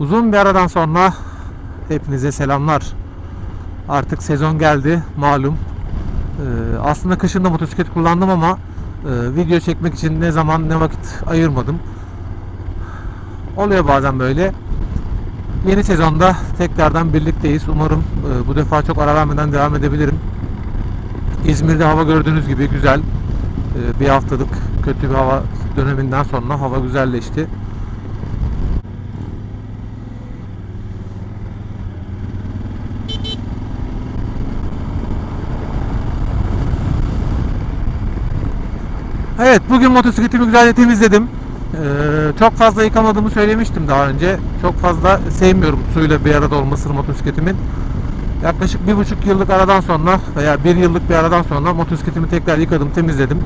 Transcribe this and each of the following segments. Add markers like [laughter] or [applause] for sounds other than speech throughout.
Uzun bir aradan sonra hepinize selamlar. Artık sezon geldi malum. Ee, aslında kışın da motosiklet kullandım ama e, video çekmek için ne zaman ne vakit ayırmadım. Oluyor bazen böyle. Yeni sezonda tekrardan birlikteyiz. Umarım e, bu defa çok ara vermeden devam edebilirim. İzmir'de hava gördüğünüz gibi güzel. E, bir haftalık kötü bir hava döneminden sonra hava güzelleşti. Evet bugün motosikletimi güzelce temizledim. Ee, çok fazla yıkamadığımı söylemiştim daha önce. Çok fazla sevmiyorum suyla bir arada olmasını motosikletimin. Yaklaşık bir buçuk yıllık aradan sonra veya bir yıllık bir aradan sonra motosikletimi tekrar yıkadım, temizledim. Ee,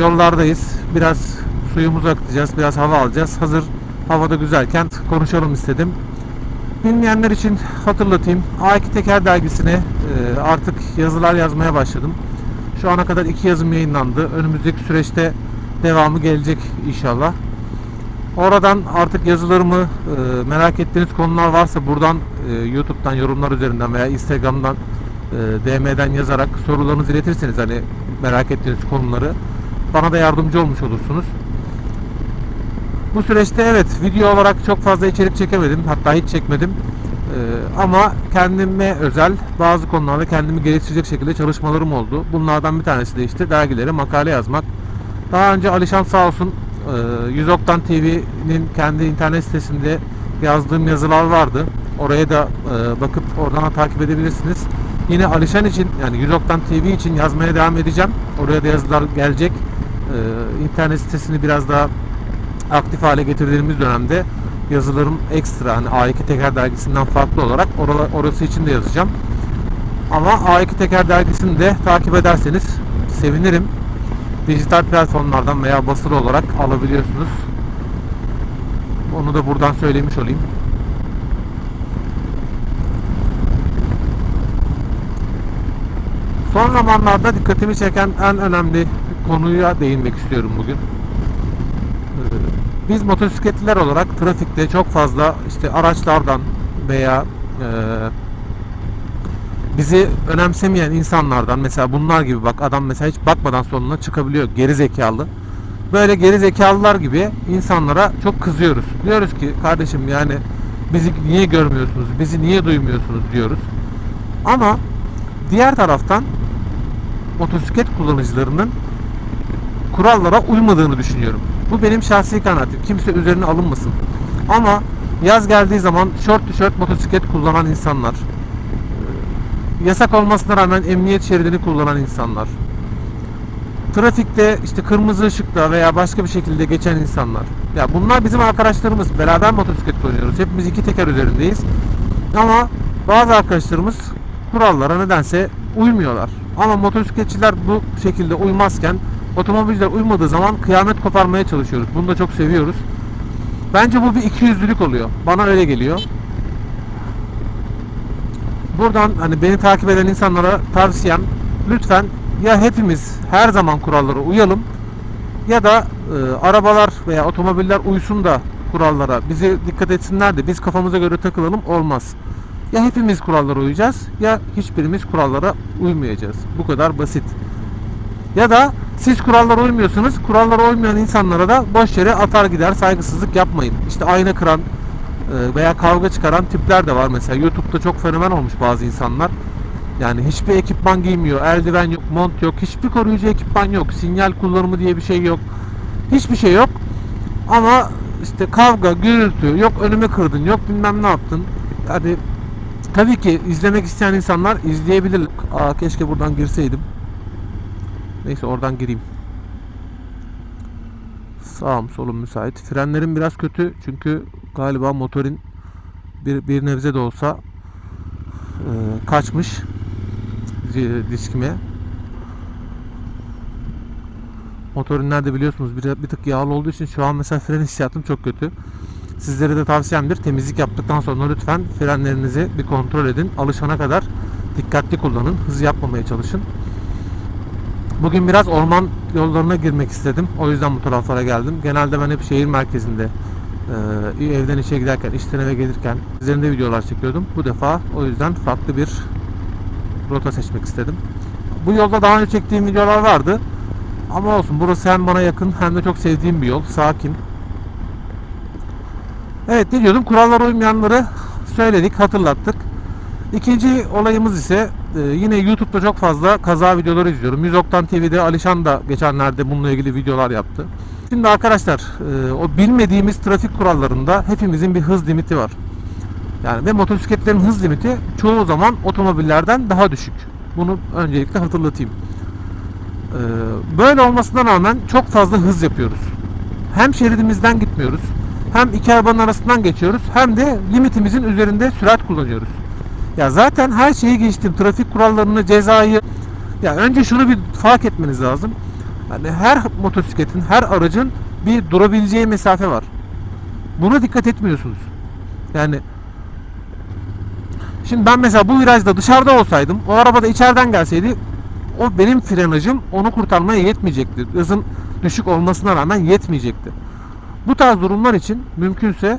yollardayız. Biraz suyumuzu akıtacağız, biraz hava alacağız. Hazır havada güzelken konuşalım istedim. Bilmeyenler için hatırlatayım. A2 Teker dergisine e, artık yazılar yazmaya başladım. Şu ana kadar iki yazım yayınlandı. Önümüzdeki süreçte devamı gelecek inşallah. Oradan artık yazılarımı e, merak ettiğiniz konular varsa buradan e, YouTube'dan yorumlar üzerinden veya Instagram'dan e, DM'den yazarak sorularınızı iletirseniz hani merak ettiğiniz konuları bana da yardımcı olmuş olursunuz. Bu süreçte evet video olarak çok fazla içerik çekemedim. Hatta hiç çekmedim. Ee, ama kendime özel bazı konularda kendimi geliştirecek şekilde çalışmalarım oldu. Bunlardan bir tanesi de işte dergilere makale yazmak. Daha önce Alişan sağ olsun e, 100 Oktan TV'nin kendi internet sitesinde yazdığım yazılar vardı. Oraya da e, bakıp oradan da takip edebilirsiniz. Yine Alişan için yani 100 Oktan TV için yazmaya devam edeceğim. Oraya da yazılar gelecek. E, internet sitesini biraz daha aktif hale getirdiğimiz dönemde yazılarım ekstra hani A2 Teker dergisinden farklı olarak orası için de yazacağım. Ama A2 Teker dergisini de takip ederseniz sevinirim. Dijital platformlardan veya basılı olarak alabiliyorsunuz. Onu da buradan söylemiş olayım. Son zamanlarda dikkatimi çeken en önemli konuya değinmek istiyorum bugün. Biz motosikletliler olarak trafikte çok fazla işte araçlardan veya e, bizi önemsemeyen insanlardan mesela bunlar gibi bak adam mesela hiç bakmadan sonuna çıkabiliyor geri zekalı. Böyle geri zekalılar gibi insanlara çok kızıyoruz. Diyoruz ki kardeşim yani bizi niye görmüyorsunuz, bizi niye duymuyorsunuz diyoruz. Ama diğer taraftan motosiklet kullanıcılarının kurallara uymadığını düşünüyorum. Bu benim şahsi kanaatim. Kimse üzerine alınmasın. Ama yaz geldiği zaman şort tişört motosiklet kullanan insanlar, e, yasak olmasına rağmen emniyet şeridini kullanan insanlar, trafikte işte kırmızı ışıkta veya başka bir şekilde geçen insanlar. Ya bunlar bizim arkadaşlarımız. Beraber motosiklet kullanıyoruz. Hepimiz iki teker üzerindeyiz. Ama bazı arkadaşlarımız kurallara nedense uymuyorlar. Ama motosikletçiler bu şekilde uymazken otomobiller uymadığı zaman kıyamet koparmaya çalışıyoruz. Bunu da çok seviyoruz. Bence bu bir ikiyüzlülük oluyor. Bana öyle geliyor. Buradan hani beni takip eden insanlara tavsiyem lütfen ya hepimiz her zaman kurallara uyalım ya da e, arabalar veya otomobiller uysun da kurallara bizi dikkat etsinler de biz kafamıza göre takılalım olmaz. Ya hepimiz kurallara uyacağız ya hiçbirimiz kurallara uymayacağız. Bu kadar basit. Ya da siz kurallara uymuyorsunuz. Kurallara uymayan insanlara da boş yere atar gider saygısızlık yapmayın. İşte ayna kıran e, veya kavga çıkaran tipler de var mesela. YouTube'da çok fenomen olmuş bazı insanlar. Yani hiçbir ekipman giymiyor. Eldiven yok, mont yok. Hiçbir koruyucu ekipman yok. Sinyal kullanımı diye bir şey yok. Hiçbir şey yok. Ama işte kavga, gürültü, yok önüme kırdın, yok bilmem ne yaptın. Hadi tabii ki izlemek isteyen insanlar izleyebilir. Aa keşke buradan girseydim. Neyse oradan gireyim. Sağım solum müsait. Frenlerim biraz kötü çünkü galiba motorin bir, bir nebze de olsa e, kaçmış diskime. Motorin nerede biliyorsunuz bir, bir tık yağlı olduğu için şu an mesela fren hissiyatım çok kötü. Sizlere de tavsiyemdir. Temizlik yaptıktan sonra lütfen frenlerinizi bir kontrol edin. Alışana kadar dikkatli kullanın. Hız yapmamaya çalışın. Bugün biraz orman yollarına girmek istedim. O yüzden bu taraflara geldim. Genelde ben hep şehir merkezinde Ee, evden işe giderken, işten eve gelirken üzerinde videolar çekiyordum. Bu defa o yüzden farklı bir rota seçmek istedim. Bu yolda daha önce çektiğim videolar vardı. Ama olsun burası hem bana yakın hem de çok sevdiğim bir yol. Sakin. Evet ne diyordum? Kurallara uymayanları söyledik, hatırlattık. İkinci olayımız ise e, yine YouTube'da çok fazla kaza videoları izliyorum. Yüzoktan TV'de Alişan da geçenlerde bununla ilgili videolar yaptı. Şimdi arkadaşlar e, o bilmediğimiz trafik kurallarında hepimizin bir hız limiti var. Yani ve motosikletlerin hız limiti çoğu zaman otomobillerden daha düşük. Bunu öncelikle hatırlatayım. E, böyle olmasına rağmen çok fazla hız yapıyoruz. Hem şeridimizden gitmiyoruz, hem iki arabanın arasından geçiyoruz, hem de limitimizin üzerinde sürat kullanıyoruz. Ya zaten her şeyi geçtim. Trafik kurallarını, cezayı. Ya önce şunu bir fark etmeniz lazım. Yani her motosikletin, her aracın bir durabileceği mesafe var. Buna dikkat etmiyorsunuz. Yani Şimdi ben mesela bu virajda dışarıda olsaydım, o araba da içeriden gelseydi o benim frenajım onu kurtarmaya yetmeyecekti. Hızın düşük olmasına rağmen yetmeyecekti. Bu tarz durumlar için mümkünse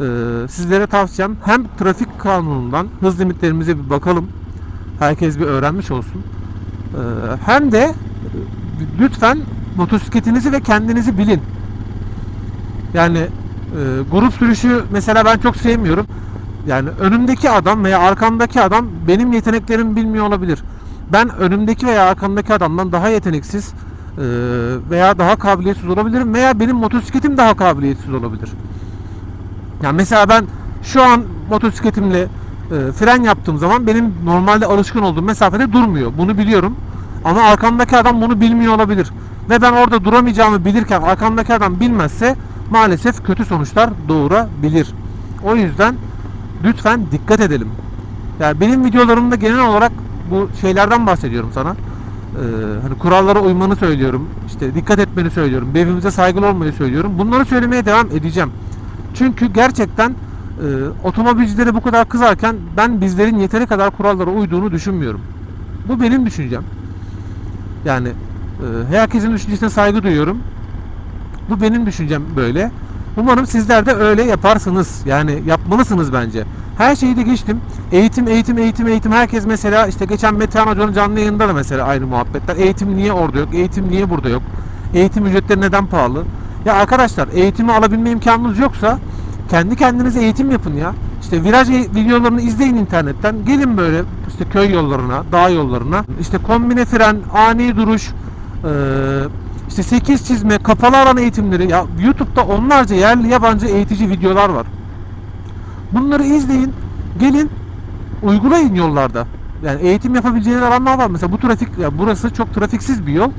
e, sizlere tavsiyem hem trafik kanunundan hız limitlerimize bir bakalım. Herkes bir öğrenmiş olsun. E, hem de e, lütfen motosikletinizi ve kendinizi bilin. Yani e, grup sürüşü mesela ben çok sevmiyorum. Yani önümdeki adam veya arkamdaki adam benim yeteneklerimi bilmiyor olabilir. Ben önümdeki veya arkamdaki adamdan daha yeteneksiz e, veya daha kabiliyetsiz olabilirim veya benim motosikletim daha kabiliyetsiz olabilir. Yani mesela ben şu an motosikletimle e, fren yaptığım zaman benim normalde alışkın olduğum mesafede durmuyor. Bunu biliyorum. Ama arkamdaki adam bunu bilmiyor olabilir. Ve ben orada duramayacağımı bilirken arkamdaki adam bilmezse maalesef kötü sonuçlar doğurabilir. O yüzden lütfen dikkat edelim. Yani benim videolarımda genel olarak bu şeylerden bahsediyorum sana. Ee, hani kurallara uymanı söylüyorum. İşte dikkat etmeni söylüyorum. Birbirimize saygılı olmayı söylüyorum. Bunları söylemeye devam edeceğim. Çünkü gerçekten e, otomobilcilere bu kadar kızarken ben bizlerin yeteri kadar kurallara uyduğunu düşünmüyorum. Bu benim düşüncem. Yani e, herkesin düşüncesine saygı duyuyorum. Bu benim düşüncem böyle. Umarım sizler de öyle yaparsınız. Yani yapmalısınız bence. Her şeyi de geçtim. Eğitim, eğitim, eğitim, eğitim. Herkes mesela işte geçen Metehan Hoca'nın canlı yayında da mesela aynı muhabbetler. Eğitim niye orada yok? Eğitim niye burada yok? Eğitim ücretleri neden pahalı? Ya arkadaşlar eğitimi alabilme imkanınız yoksa kendi kendinize eğitim yapın ya. İşte viraj e- videolarını izleyin internetten. Gelin böyle işte köy yollarına, dağ yollarına. İşte kombine fren, ani duruş, eee işte 8 çizme, kapalı alan eğitimleri. Ya YouTube'da onlarca yerli yabancı eğitici videolar var. Bunları izleyin. Gelin uygulayın yollarda. Yani eğitim yapabileceğiniz alanlar var. Mesela bu trafik, ya burası çok trafiksiz bir yol.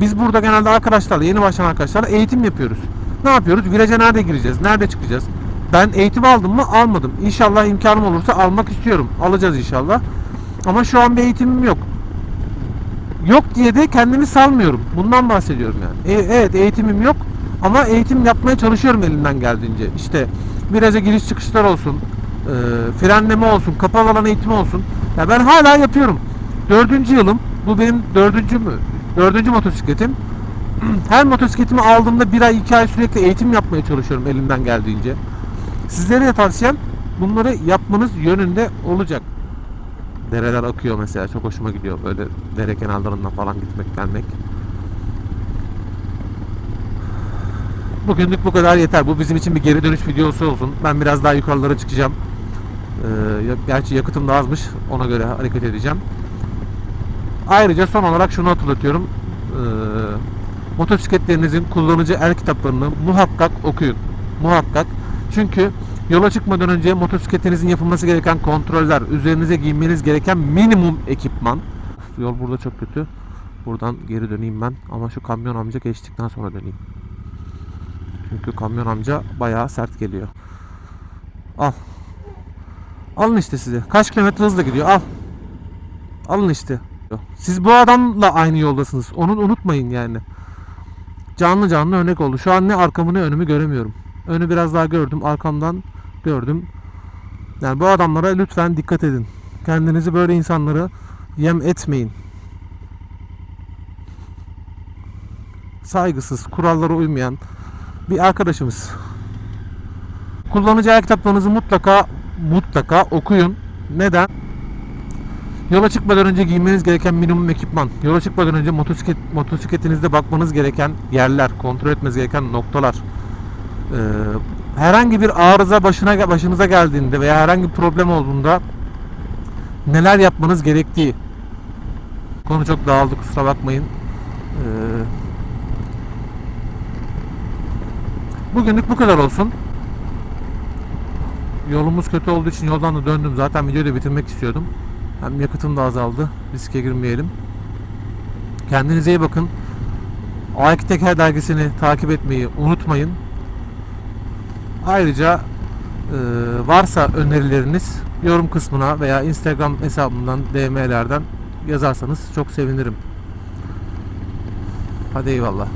Biz burada genelde arkadaşlarla, yeni başlayan arkadaşlarla eğitim yapıyoruz. Ne yapıyoruz? Viraja nerede gireceğiz? Nerede çıkacağız? Ben eğitim aldım mı? Almadım. İnşallah imkanım olursa almak istiyorum. Alacağız inşallah. Ama şu an bir eğitimim yok. Yok diye de kendimi salmıyorum. Bundan bahsediyorum yani. E- evet eğitimim yok ama eğitim yapmaya çalışıyorum elimden geldiğince. İşte viraja giriş çıkışlar olsun, e, frenleme olsun, kapalı alan eğitimi olsun. Ya ben hala yapıyorum. Dördüncü yılım. Bu benim dördüncü mü? Dördüncü motosikletim. [clears throat] Her motosikletimi aldığımda bir ay iki ay sürekli eğitim yapmaya çalışıyorum elimden geldiğince. Sizlere de tavsiyem bunları yapmanız yönünde olacak. Dereler akıyor mesela çok hoşuma gidiyor böyle dere kenarlarından falan gitmek gelmek. Bugünlük bu kadar yeter. Bu bizim için bir geri dönüş videosu olsun. Ben biraz daha yukarılara çıkacağım. Ee, gerçi yakıtım da azmış. Ona göre hareket edeceğim. Ayrıca son olarak şunu hatırlatıyorum. Ee, motosikletlerinizin kullanıcı el kitaplarını muhakkak okuyun. Muhakkak. Çünkü yola çıkmadan önce motosikletinizin yapılması gereken kontroller, üzerinize giymeniz gereken minimum ekipman. Yol burada çok kötü. Buradan geri döneyim ben. Ama şu kamyon amca geçtikten sonra döneyim. Çünkü kamyon amca bayağı sert geliyor. Al. Alın işte size. Kaç kilometre hızla gidiyor. Al. Alın işte. Siz bu adamla aynı yoldasınız. Onu unutmayın yani. Canlı canlı örnek oldu. Şu an ne arkamı ne önümü göremiyorum. Önü biraz daha gördüm. Arkamdan gördüm. Yani bu adamlara lütfen dikkat edin. Kendinizi böyle insanları yem etmeyin. Saygısız, kurallara uymayan bir arkadaşımız. Kullanıcı kitaplarınızı mutlaka mutlaka okuyun. Neden? Yola çıkmadan önce giymeniz gereken minimum ekipman. Yola çıkmadan önce motosiklet motosikletinizde bakmanız gereken yerler, kontrol etmeniz gereken noktalar. Ee, herhangi bir arıza başına başınıza geldiğinde veya herhangi bir problem olduğunda neler yapmanız gerektiği. Konu çok dağıldı kusura bakmayın. Ee, bugünlük bu kadar olsun. Yolumuz kötü olduğu için yoldan da döndüm. Zaten videoyu da bitirmek istiyordum. Hem yakıtım da azaldı. Riske girmeyelim. Kendinize iyi bakın. A2 Teker dergisini takip etmeyi unutmayın. Ayrıca e, varsa önerileriniz yorum kısmına veya Instagram hesabımdan DM'lerden yazarsanız çok sevinirim. Hadi eyvallah.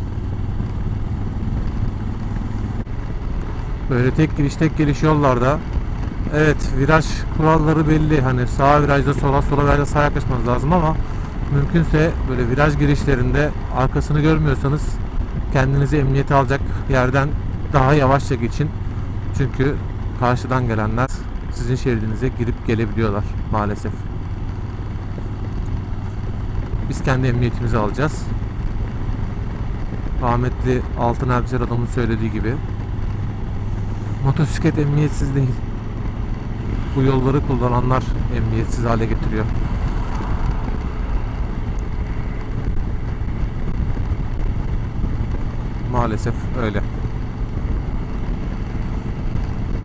Böyle tek giriş tek geliş yollarda Evet viraj kuralları belli. Hani sağ virajda sola sola virajda sağa yaklaşmanız lazım ama mümkünse böyle viraj girişlerinde arkasını görmüyorsanız kendinizi emniyete alacak yerden daha yavaşça geçin. Çünkü karşıdan gelenler sizin şeridinize girip gelebiliyorlar maalesef. Biz kendi emniyetimizi alacağız. Rahmetli Altın Elbiser adamın söylediği gibi motosiklet emniyetsiz değil bu yolları kullananlar emniyetsiz hale getiriyor. Maalesef öyle.